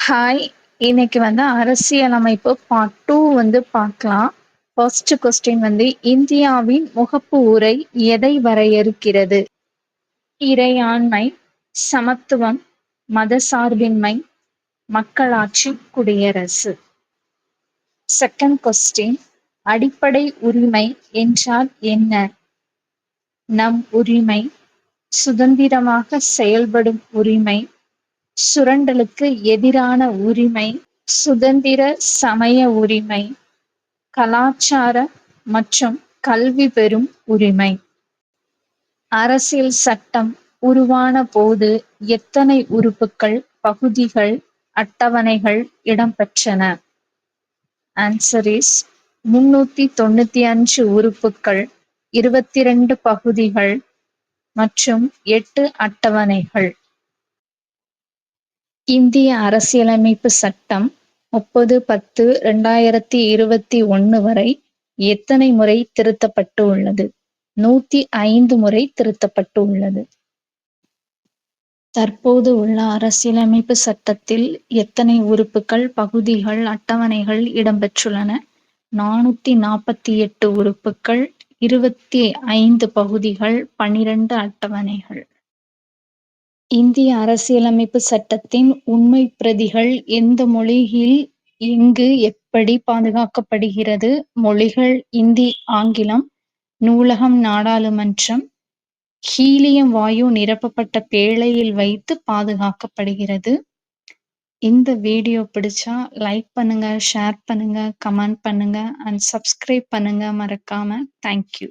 Hi இன்னைக்கு வந்து அரசியலமைப்பு பார்ட் டூ வந்து பார்க்கலாம். ஃபர்ஸ்ட் கொஸ்டின் வந்து இந்தியாவின் முகப்பு உரை எதை வரையறுக்கிறது? இறையாண்மை சமத்துவம் மதசார்பின்மை மக்களாட்சி குடியரசு. செகண்ட் கொஸ்டின் அடிப்படை உரிமை என்றால் என்ன? நம் உரிமை சுதந்திரமாக செயல்படும் உரிமை சுரண்டலுக்கு எதிரான உரிமை சுதந்திர சமய உரிமை கலாச்சார மற்றும் கல்வி பெறும் உரிமை. அரசியல் சட்டம் உருவான போது எத்தனை உறுப்புகள் பகுதிகள் அட்டவணைகள் இடம்பெற்றன? ஆன்சர் இஸ் முன்னூத்தி தொண்ணூத்தி அஞ்சு உறுப்புகள் இருபத்தி ரெண்டு பகுதிகள் மற்றும் எட்டு அட்டவணைகள். இந்திய அரசியலமைப்பு சட்டம் முப்பது பத்து இரண்டாயிரத்தி இருபத்தி ஒன்னு வரை எத்தனை முறை திருத்தப்பட்டு உள்ளது? நூத்தி ஐந்து முறை திருத்தப்பட்டு உள்ளது. தற்போது உள்ள அரசியலமைப்பு சட்டத்தில் எத்தனை உறுப்புகள் பகுதிகள் அட்டவணைகள் இடம்பெற்றுள்ளன? நானூத்தி நாற்பத்தி எட்டு உறுப்புகள் இருபத்தி ஐந்து பகுதிகள் பனிரெண்டு அட்டவணைகள். இந்திய அரசியலமைப்பு சட்டத்தின் உண்மை பிரதிகள் எந்த மொழியில் எங்கு எப்படி பாதுகாக்கப்படுகிறது? மொழிகள் இந்தி ஆங்கிலம் நூலகம் நாடாளுமன்றம் ஹீலியம் வாயு நிரப்பப்பட்ட பேழையில் வைத்து பாதுகாக்கப்படுகிறது. இந்த வீடியோ பிடிச்சா லைக் பண்ணுங்க ஷேர் பண்ணுங்க கமெண்ட் பண்ணுங்க அண்ட் சப்ஸ்கிரைப் பண்ணுங்க மறக்காம. தேங்க்யூ